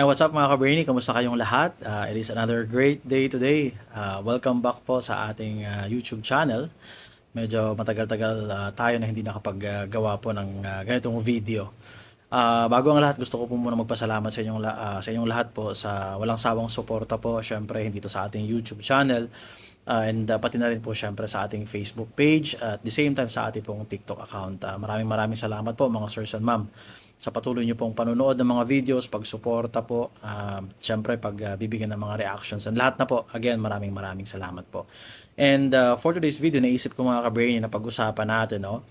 Ay, what's up mga ka-Brainy? Kamusta kayong lahat? Uh, it is another great day today. Uh, welcome back po sa ating uh, YouTube channel. Medyo matagal-tagal uh, tayo na hindi nakapaggawa po ng uh, ganitong video. Uh, bago ang lahat, gusto ko po muna magpasalamat sa inyong, uh, sa inyong lahat po sa walang sawang suporta po. Siyempre, hindi to sa ating YouTube channel. Uh, and uh, pati na rin po syempre sa ating Facebook page at the same time sa ating pong TikTok account. Uh, maraming maraming salamat po mga sirs and ma'am sa patuloy niyo pong panonood ng mga videos, pagsuporta po, uh, syempre pag uh, bibigyan ng mga reactions and lahat na po. Again, maraming maraming salamat po. And uh, for today's video, naisip ko mga ka-brainy na pag-usapan natin, no?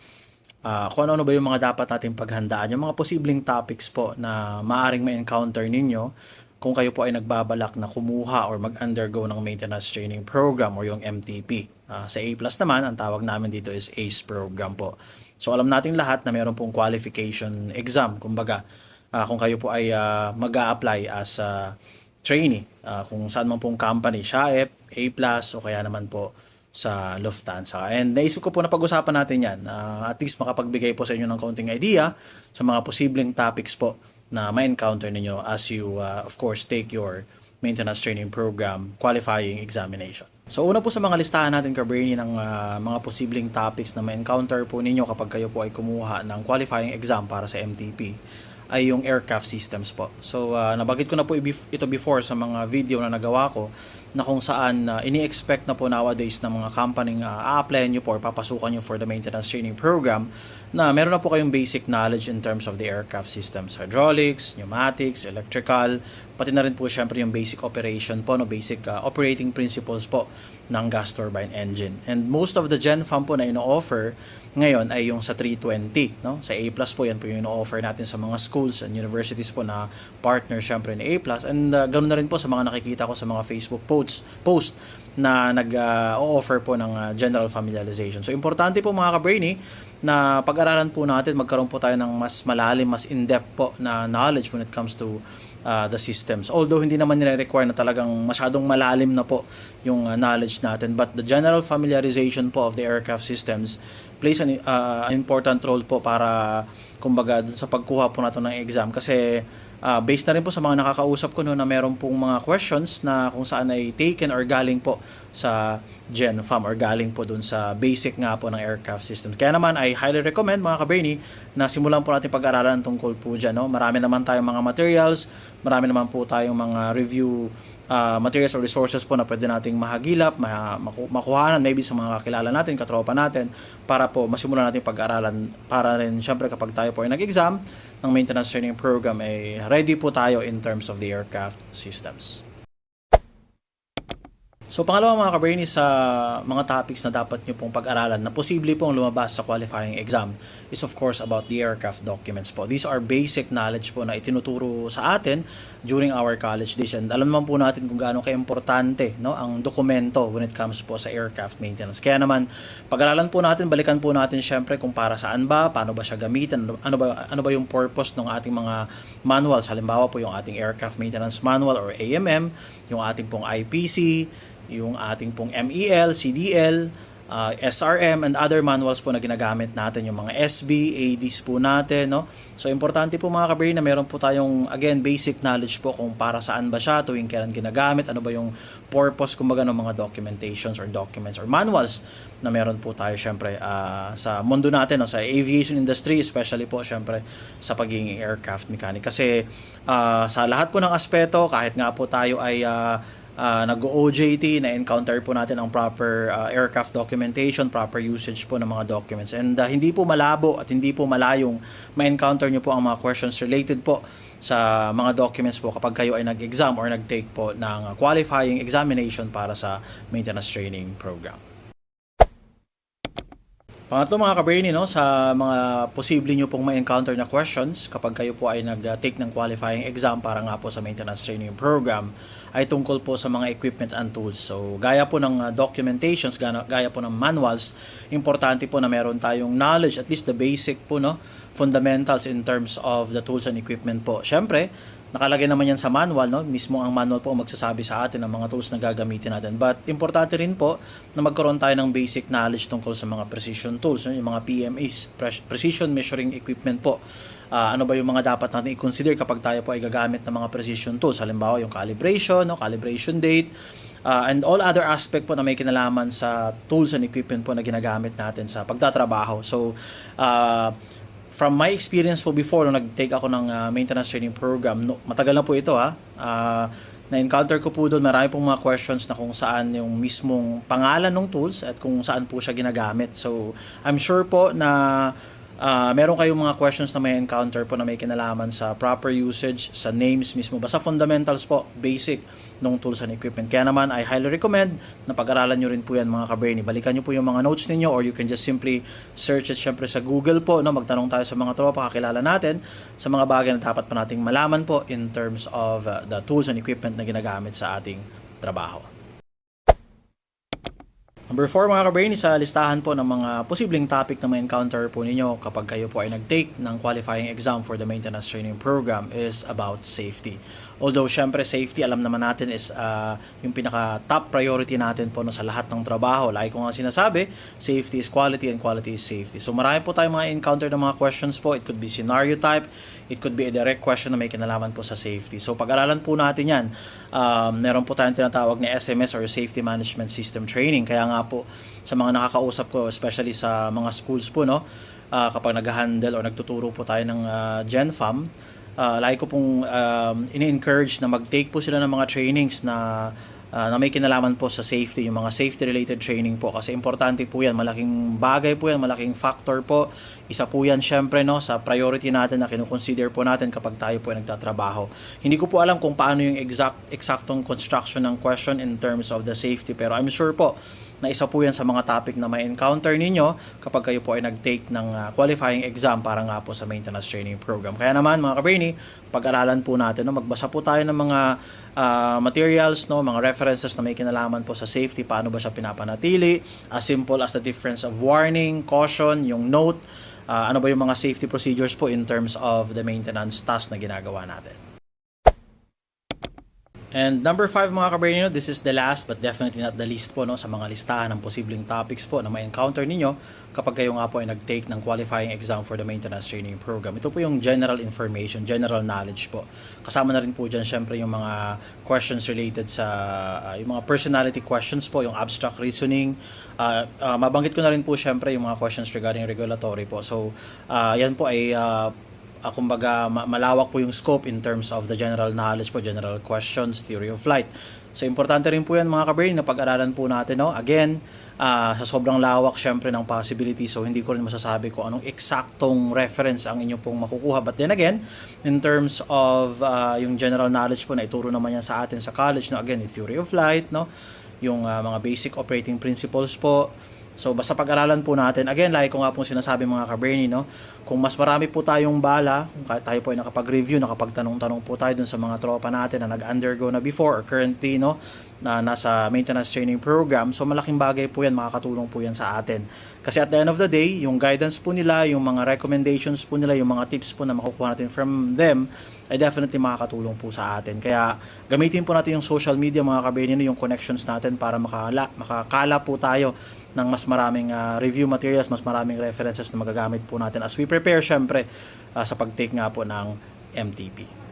Uh, kung ano-ano ba yung mga dapat nating paghandaan, yung mga posibleng topics po na maaring ma-encounter ninyo kung kayo po ay nagbabalak na kumuha or mag-undergo ng maintenance training program or yung MTP. Uh, sa A+, naman, ang tawag namin dito is ACE program po. So alam nating lahat na meron pong qualification exam, kumbaga, uh, kung kayo po ay uh, mag apply as a trainee, uh, kung saan man pong company, SHAEP, A+, o kaya naman po sa Lufthansa. And naisip ko po na pag-usapan natin yan. Uh, at least makapagbigay po sa inyo ng kaunting idea sa mga posibleng topics po na ma-encounter ninyo as you, uh, of course, take your maintenance training program qualifying examination. So una po sa mga listahan natin ka-brainy ng uh, mga posibleng topics na ma-encounter po ninyo kapag kayo po ay kumuha ng qualifying exam para sa MTP ay yung aircraft systems po. So uh, nabagit ko na po ito before sa mga video na nagawa ko na kung saan uh, ini-expect na po nowadays ng mga company uh, a-apply nyo po or papasukan nyo for the maintenance training program na meron na po kayong basic knowledge in terms of the aircraft systems, hydraulics, pneumatics, electrical, pati na rin po syempre yung basic operation po, no, basic uh, operating principles po ng gas turbine engine. And most of the Gen Farm po na ino-offer ngayon ay yung sa 320, no? Sa A+ po yan po yung ino-offer natin sa mga schools and universities po na partner syempre ni A+. And uh, ganoon na rin po sa mga nakikita ko sa mga Facebook posts, post na nag-offer uh, po ng uh, general familiarization. So importante po mga ka-brainy na pag-aralan po natin, magkaroon po tayo ng mas malalim, mas in-depth po na knowledge when it comes to uh, the systems. Although hindi naman nire-require na talagang masyadong malalim na po yung uh, knowledge natin. But the general familiarization po of the aircraft systems plays an uh, important role po para kumbaga dun sa pagkuha po natin ng exam kasi uh, based na rin po sa mga nakakausap ko no na meron pong mga questions na kung saan ay taken or galing po sa Gen Fam or galing po dun sa basic nga po ng aircraft systems. Kaya naman I highly recommend mga kabrainy na simulan po natin pag-aralan tungkol po dyan. No? Marami naman tayong mga materials, marami naman po tayong mga review uh, materials or resources po na pwede nating mahagilap, maku- makuhanan maybe sa mga kakilala natin, katropa natin para po masimulan natin pag-aralan para rin syempre kapag tayo po ay nag-exam ng maintenance training program ay ready po tayo in terms of the aircraft systems. So pangalawa mga kabrainy sa mga topics na dapat nyo pong pag-aralan na posible pong lumabas sa qualifying exam is of course about the aircraft documents po. These are basic knowledge po na itinuturo sa atin during our college days and alam naman po natin kung gaano ka-importante no, ang dokumento when it comes po sa aircraft maintenance. Kaya naman pag-aralan po natin, balikan po natin syempre kung para saan ba, paano ba siya gamitin, ano ba, ano ba yung purpose ng ating mga manuals. Halimbawa po yung ating aircraft maintenance manual or AMM, yung ating pong IPC, yung ating pong MEL, CDL, uh, SRM and other manuals po na ginagamit natin, yung mga SB, ADs po natin, no? So, importante po mga kabrain na meron po tayong, again, basic knowledge po kung para saan ba siya, tuwing kailan ginagamit, ano ba yung purpose, kumbaga, ng mga documentations or documents or manuals na meron po tayo, syempre, uh, sa mundo natin, no? sa aviation industry, especially po, syempre, sa pagiging aircraft mechanic. Kasi, uh, sa lahat po ng aspeto, kahit nga po tayo ay uh, uh, nag-OJT, na-encounter po natin ang proper uh, aircraft documentation, proper usage po ng mga documents. And uh, hindi po malabo at hindi po malayong ma-encounter nyo po ang mga questions related po sa mga documents po kapag kayo ay nag-exam or nag-take po ng qualifying examination para sa maintenance training program. Pangatlo mga kabrainy, no, sa mga posible nyo pong ma-encounter na questions kapag kayo po ay nag-take ng qualifying exam para nga po sa maintenance training program ay tungkol po sa mga equipment and tools. So, gaya po ng uh, documentations, gaya po ng manuals, importante po na meron tayong knowledge, at least the basic po, no, fundamentals in terms of the tools and equipment po. Siyempre, nakalagay naman yan sa manual, no? Mismo ang manual po magsasabi sa atin ng mga tools na gagamitin natin. But importante rin po na magkaroon tayo ng basic knowledge tungkol sa mga precision tools, no? yung mga Pre- Precision Measuring Equipment po. Ah, ano ba yung mga dapat natin i-consider kapag tayo po ay gagamit ng mga precision tools? Halimbawa, yung calibration, no? calibration date, ah, and all other aspect po na may kinalaman sa tools and equipment po na ginagamit natin sa pagtatrabaho. So, ah, from my experience po before, nung nag-take ako ng ah, maintenance training program, no, matagal na po ito ha, ah, na-encounter ko po doon, marami pong mga questions na kung saan yung mismong pangalan ng tools at kung saan po siya ginagamit. So, I'm sure po na ah, meron kayong mga questions na may encounter po na may kinalaman sa proper usage, sa names mismo, basta fundamentals po, basic ng tools and equipment. Kaya naman, I highly recommend na pag-aralan nyo rin po yan mga kaberni. Balikan nyo po yung mga notes ninyo or you can just simply search it syempre sa Google po. No? Magtanong tayo sa mga tropa, kakilala natin sa mga bagay na dapat pa nating malaman po in terms of uh, the tools and equipment na ginagamit sa ating trabaho. Number 4 mga kabrain, sa listahan po ng mga posibleng topic na may encounter po ninyo kapag kayo po ay nag-take ng qualifying exam for the maintenance training program is about safety. Although syempre safety alam naman natin is uh, yung pinaka top priority natin po no, sa lahat ng trabaho. Like ko nga sinasabi, safety is quality and quality is safety. So marami po tayong mga encounter ng mga questions po. It could be scenario type, it could be a direct question na may kinalaman po sa safety. So pag-aralan po natin yan. Um, meron po tayong tinatawag na SMS or Safety Management System Training. Kaya nga po sa mga nakakausap ko, especially sa mga schools po, no, uh, kapag nag-handle or nagtuturo po tayo ng uh, GenFam, uh, lagi ko pong um, ini-encourage na mag-take po sila ng mga trainings na uh, na may kinalaman po sa safety, yung mga safety related training po kasi importante po yan, malaking bagay po yan, malaking factor po. Isa po yan syempre no sa priority natin na kinukonsider po natin kapag tayo po ay nagtatrabaho. Hindi ko po alam kung paano yung exact eksaktong construction ng question in terms of the safety pero I'm sure po na isa po yan sa mga topic na may encounter ninyo kapag kayo po ay nag-take ng uh, qualifying exam para nga po sa maintenance training program. Kaya naman mga kabrainy, pag-aralan po natin, no, magbasa po tayo ng mga uh, materials, no, mga references na may kinalaman po sa safety, paano ba siya pinapanatili, as simple as the difference of warning, caution, yung note, uh, ano ba yung mga safety procedures po in terms of the maintenance task na ginagawa natin. And number 5 mga kabrainyo, this is the last but definitely not the least po no, sa mga listahan ng posibleng topics po na may encounter ninyo kapag kayo nga po ay nag-take ng qualifying exam for the maintenance training program. Ito po yung general information, general knowledge po. Kasama na rin po dyan syempre yung mga questions related sa uh, yung mga personality questions po, yung abstract reasoning. Uh, uh, mabanggit ko na rin po syempre yung mga questions regarding regulatory po. So, uh, yan po ay uh, uh, kumbaga ma- malawak po yung scope in terms of the general knowledge po, general questions, theory of flight. So importante rin po yan mga kabrain na pag-aralan po natin. No? Again, uh, sa sobrang lawak syempre ng possibility so hindi ko rin masasabi ko anong eksaktong reference ang inyo pong makukuha. But then again, in terms of uh, yung general knowledge po na ituro naman yan sa atin sa college, no? again, yung theory of flight, no? yung uh, mga basic operating principles po, So basta pag-aralan po natin. Again, like ko nga pong sinasabi mga ka-brainy, no? Kung mas marami po tayong bala, kung tayo po ay nakapag-review, nakapagtanong-tanong po tayo dun sa mga tropa natin na nag-undergo na before or currently, no? Na nasa maintenance training program. So malaking bagay po yan, makakatulong po yan sa atin. Kasi at the end of the day, yung guidance po nila, yung mga recommendations po nila, yung mga tips po na makukuha natin from them, ay definitely makakatulong po sa atin. Kaya gamitin po natin yung social media mga kabenino, yung connections natin para makala, makakala po tayo ng mas maraming uh, review materials, mas maraming references na magagamit po natin as we prepare syempre uh, sa pag-take nga po ng MTP.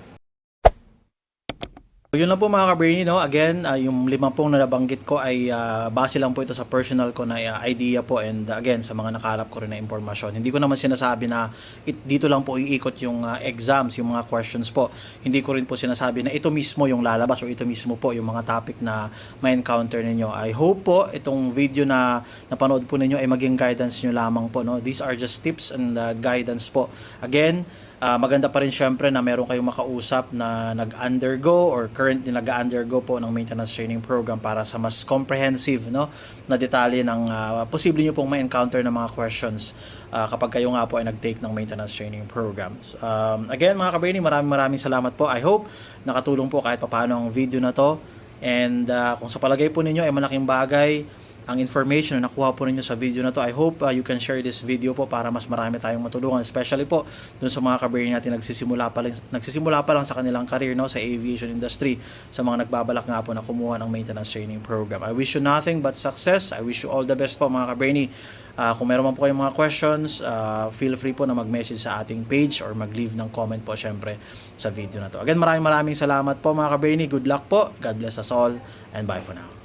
Yun lang po mga ka-brainy, no? Again, uh, yung limang pong nabanggit ko ay uh, base lang po ito sa personal ko na uh, idea po and uh, again, sa mga nakalap ko rin na impormasyon. Hindi ko naman sinasabi na it, dito lang po iikot yung uh, exams, yung mga questions po. Hindi ko rin po sinasabi na ito mismo yung lalabas o ito mismo po yung mga topic na may encounter ninyo. I hope po itong video na napanood po ninyo ay maging guidance nyo lamang po. No? These are just tips and uh, guidance po. Again, Uh, maganda pa rin syempre na meron kayong makausap na nag-undergo or currently nag-undergo po ng maintenance training program para sa mas comprehensive no na detalye ng uh, posible niyo pong ma-encounter ng mga questions uh, kapag kayo nga po ay nag-take ng maintenance training programs. Um, again mga kabrainy, maraming maraming salamat po. I hope nakatulong po kahit papaano ang video na to. And uh, kung sa palagay po ninyo ay malaking bagay ang information na nakuha po ninyo sa video na to. I hope uh, you can share this video po para mas marami tayong matulungan, especially po dun sa mga kabayan natin nagsisimula pa lang, nagsisimula pa lang sa kanilang career no sa aviation industry, sa mga nagbabalak nga po na kumuha ng maintenance training program. I wish you nothing but success. I wish you all the best po mga kabernie. Uh, kung meron man po kayong mga questions, uh, feel free po na mag-message sa ating page or mag-leave ng comment po syempre sa video na to. Again, maraming maraming salamat po mga kabernie. Good luck po. God bless us all and bye for now.